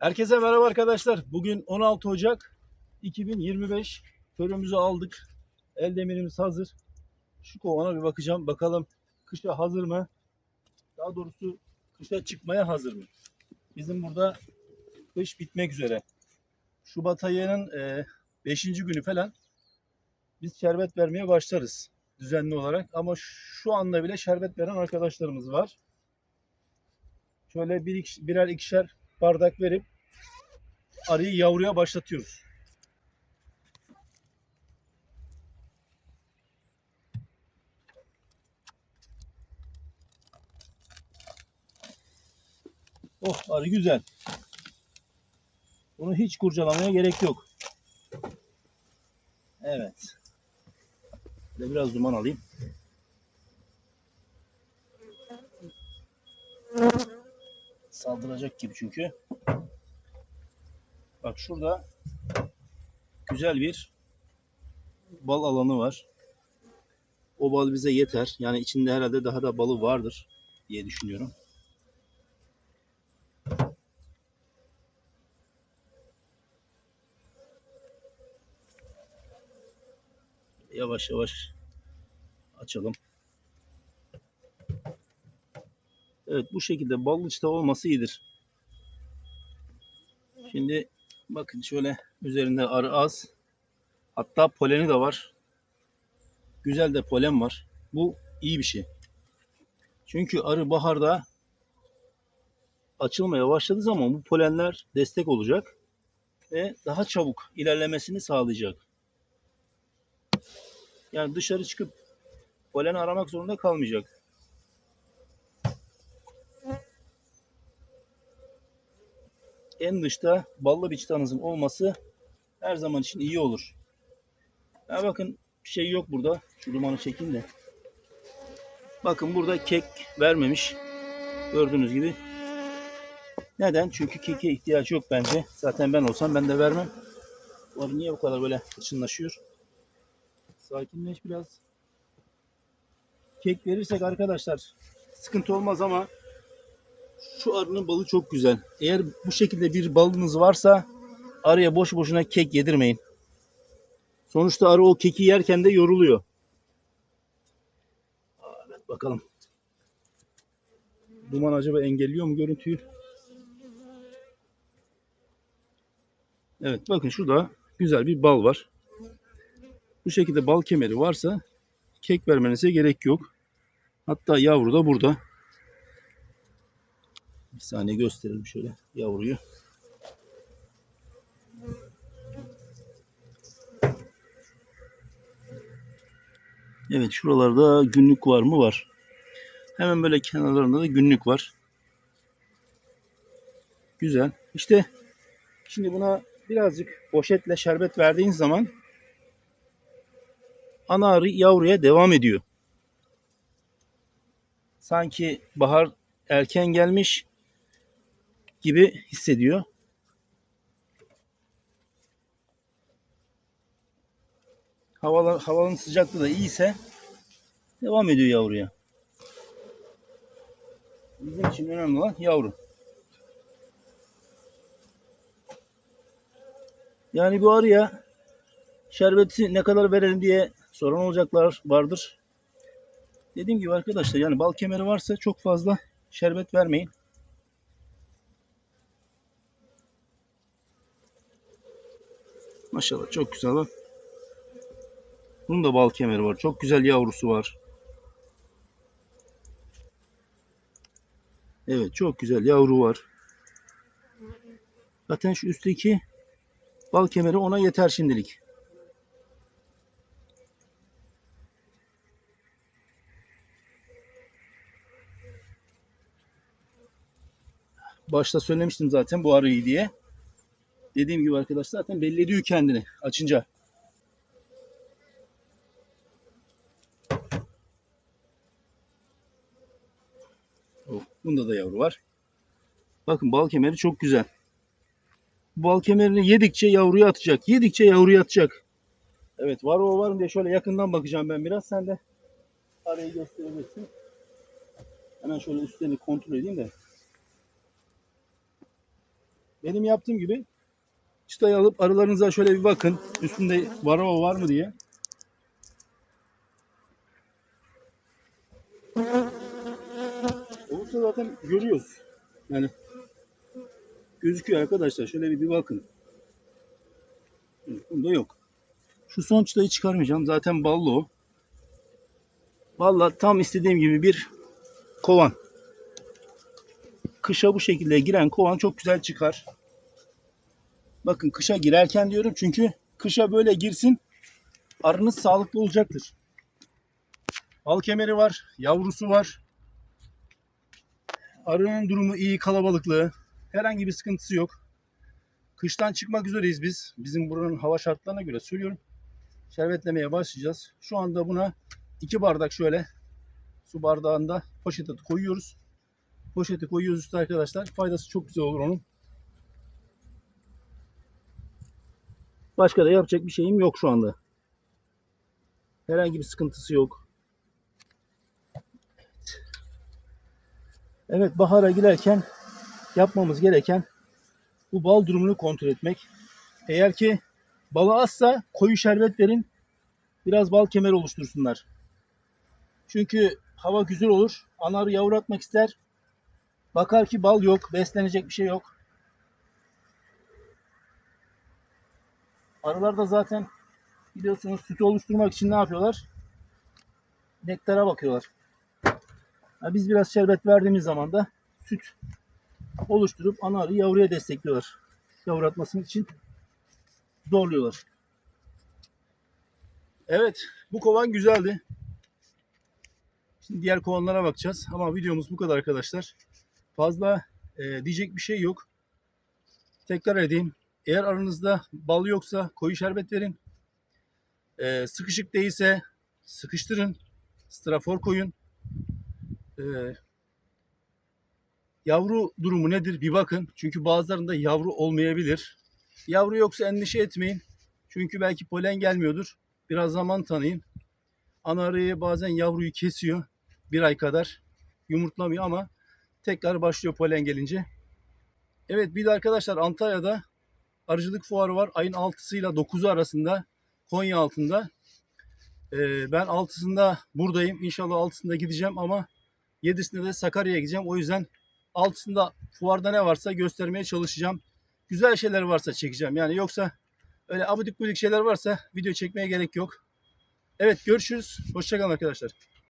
Herkese merhaba arkadaşlar. Bugün 16 Ocak 2025. Körümüzü aldık. El demirimiz hazır. Şu kovana bir bakacağım. Bakalım kışa hazır mı? Daha doğrusu kışa çıkmaya hazır mı? Bizim burada kış bitmek üzere. Şubat ayının 5. günü falan biz şerbet vermeye başlarız düzenli olarak. Ama şu anda bile şerbet veren arkadaşlarımız var. Şöyle bir, birer ikişer bardak verip arıyı yavruya başlatıyoruz. Oh arı güzel. Bunu hiç kurcalamaya gerek yok. Evet. De biraz duman alayım. Saldıracak gibi çünkü. Bak şurada güzel bir bal alanı var. O bal bize yeter. Yani içinde herhalde daha da balı vardır diye düşünüyorum. Yavaş yavaş açalım. Evet bu şekilde ballı çıta olması iyidir. Şimdi bakın şöyle üzerinde arı az. Hatta poleni de var. Güzel de polen var. Bu iyi bir şey. Çünkü arı baharda açılmaya başladığı zaman bu polenler destek olacak ve daha çabuk ilerlemesini sağlayacak. Yani dışarı çıkıp polen aramak zorunda kalmayacak. En dışta ballı bir çıtanızın olması her zaman için iyi olur. Ya bakın bir şey yok burada. Şu dumanı çekeyim de. Bakın burada kek vermemiş. Gördüğünüz gibi. Neden? Çünkü keke ihtiyaç yok bence. Zaten ben olsam ben de vermem. Arı niye bu kadar böyle hırçınlaşıyor? Sakinleş biraz. Kek verirsek arkadaşlar sıkıntı olmaz ama şu arının balı çok güzel. Eğer bu şekilde bir balınız varsa arıya boş boşuna kek yedirmeyin. Sonuçta arı o keki yerken de yoruluyor. Evet bakalım. Duman acaba engelliyor mu görüntüyü? Evet bakın şurada güzel bir bal var. Bu şekilde bal kemeri varsa kek vermenize gerek yok. Hatta yavru da burada. Bir saniye gösterelim şöyle yavruyu. Evet şuralarda günlük var mı? Var. Hemen böyle kenarlarında da günlük var. Güzel. İşte şimdi buna birazcık poşetle şerbet verdiğin zaman ana arı yavruya devam ediyor. Sanki bahar erken gelmiş gibi hissediyor. Havalar, havanın sıcaklığı da iyiyse devam ediyor yavruya. Bizim için önemli olan yavru. Yani bu arıya şerbeti ne kadar verelim diye soran olacaklar vardır. Dediğim gibi arkadaşlar yani bal kemeri varsa çok fazla şerbet vermeyin. Maşallah çok güzel bak. Bunun da bal kemeri var. Çok güzel yavrusu var. Evet çok güzel yavru var. Zaten şu üstteki bal kemeri ona yeter şimdilik. Başta söylemiştim zaten bu arıyı diye. Dediğim gibi arkadaşlar zaten belli ediyor kendini açınca. Oh, bunda da yavru var. Bakın bal kemeri çok güzel. Bal kemerini yedikçe yavruyu atacak. Yedikçe yavruyu atacak. Evet var o var mı diye şöyle yakından bakacağım ben biraz. Sen de arayı gösterebilirsin. Hemen şöyle üstlerini kontrol edeyim de. benim yaptığım gibi çıtayı alıp arılarınıza şöyle bir bakın. Üstünde varava var mı diye. Olursa zaten görüyoruz. Yani gözüküyor arkadaşlar. Şöyle bir, bir bakın. Bunda yok. Şu son çıtayı çıkarmayacağım. Zaten ballı o. Vallahi tam istediğim gibi bir kovan. Kışa bu şekilde giren kovan çok güzel çıkar. Bakın kışa girerken diyorum çünkü kışa böyle girsin arınız sağlıklı olacaktır. Bal kemeri var, yavrusu var. Arının durumu iyi, kalabalıklığı. Herhangi bir sıkıntısı yok. Kıştan çıkmak üzereyiz biz. Bizim buranın hava şartlarına göre söylüyorum. Şerbetlemeye başlayacağız. Şu anda buna iki bardak şöyle su bardağında poşete koyuyoruz. Poşeti koyuyoruz üstüne arkadaşlar. Faydası çok güzel olur onun. Başka da yapacak bir şeyim yok şu anda. Herhangi bir sıkıntısı yok. Evet bahara girerken yapmamız gereken bu bal durumunu kontrol etmek. Eğer ki balı azsa koyu şerbet verin. Biraz bal kemeri oluştursunlar. Çünkü hava güzel olur. Anarı yavru atmak ister. Bakar ki bal yok. Beslenecek bir şey yok. Arılar da zaten biliyorsunuz sütü oluşturmak için ne yapıyorlar? Nektara bakıyorlar. Ha, biz biraz şerbet verdiğimiz zaman da süt oluşturup ana arı yavruya destekliyorlar. Yavru için zorluyorlar. Evet bu kovan güzeldi. Şimdi diğer kovanlara bakacağız. Ama videomuz bu kadar arkadaşlar. Fazla e, diyecek bir şey yok. Tekrar edeyim. Eğer aranızda bal yoksa koyu şerbet verin. E, sıkışık değilse sıkıştırın. Strafor koyun. E, yavru durumu nedir bir bakın. Çünkü bazılarında yavru olmayabilir. Yavru yoksa endişe etmeyin. Çünkü belki polen gelmiyordur. Biraz zaman tanıyın. Ana arıyı bazen yavruyu kesiyor. Bir ay kadar yumurtlamıyor ama tekrar başlıyor polen gelince. Evet bir de arkadaşlar Antalya'da arıcılık fuarı var. Ayın 6'sı ile 9'u arasında Konya altında. Ee, ben 6'sında buradayım. İnşallah 6'sında gideceğim ama 7'sinde de Sakarya'ya gideceğim. O yüzden 6'sında fuarda ne varsa göstermeye çalışacağım. Güzel şeyler varsa çekeceğim. Yani yoksa öyle abidik gudik şeyler varsa video çekmeye gerek yok. Evet görüşürüz. Hoşçakalın arkadaşlar.